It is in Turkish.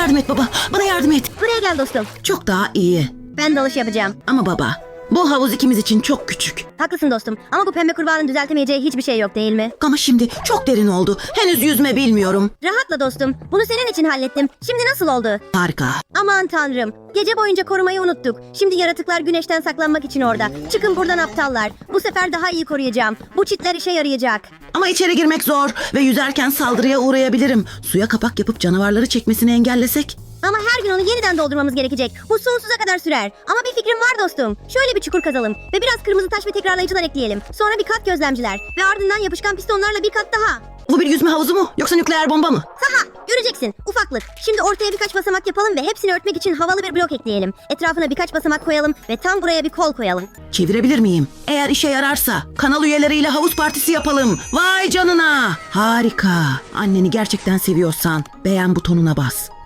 yardım et baba. Bana yardım et. Buraya gel dostum. Çok daha iyi. Ben dalış yapacağım. Ama baba, bu havuz ikimiz için çok küçük. Haklısın dostum. Ama bu pembe kurbağanın düzeltemeyeceği hiçbir şey yok değil mi? Ama şimdi çok derin oldu. Henüz yüzme bilmiyorum. Rahatla dostum. Bunu senin için hallettim. Şimdi nasıl oldu? Harika. Aman tanrım. Gece boyunca korumayı unuttuk. Şimdi yaratıklar güneşten saklanmak için orada. Çıkın buradan aptallar. Bu sefer daha iyi koruyacağım. Bu çitler işe yarayacak. Ama içeri girmek zor ve yüzerken saldırıya uğrayabilirim. Suya kapak yapıp canavarları çekmesini engellesek. Ama her gün onu yeniden doldurmamız gerekecek. Bu sonsuza kadar sürer. Ama bir fikrim var dostum. Şöyle bir çukur kazalım ve biraz kırmızı taş ve tekrarlayıcılar ekleyelim. Sonra bir kat gözlemciler ve ardından yapışkan pistonlarla bir kat daha. Bu bir yüzme havuzu mu yoksa nükleer bomba mı? Saha göreceksin ufaklık. Şimdi ortaya birkaç basamak yapalım ve hepsini örtmek için havalı bir blok ekleyelim. Etrafına birkaç basamak koyalım ve tam buraya bir kol koyalım. Çevirebilir miyim? Eğer işe yararsa kanal üyeleriyle havuz partisi yapalım. Vay canına. Harika. Anneni gerçekten seviyorsan beğen butonuna bas.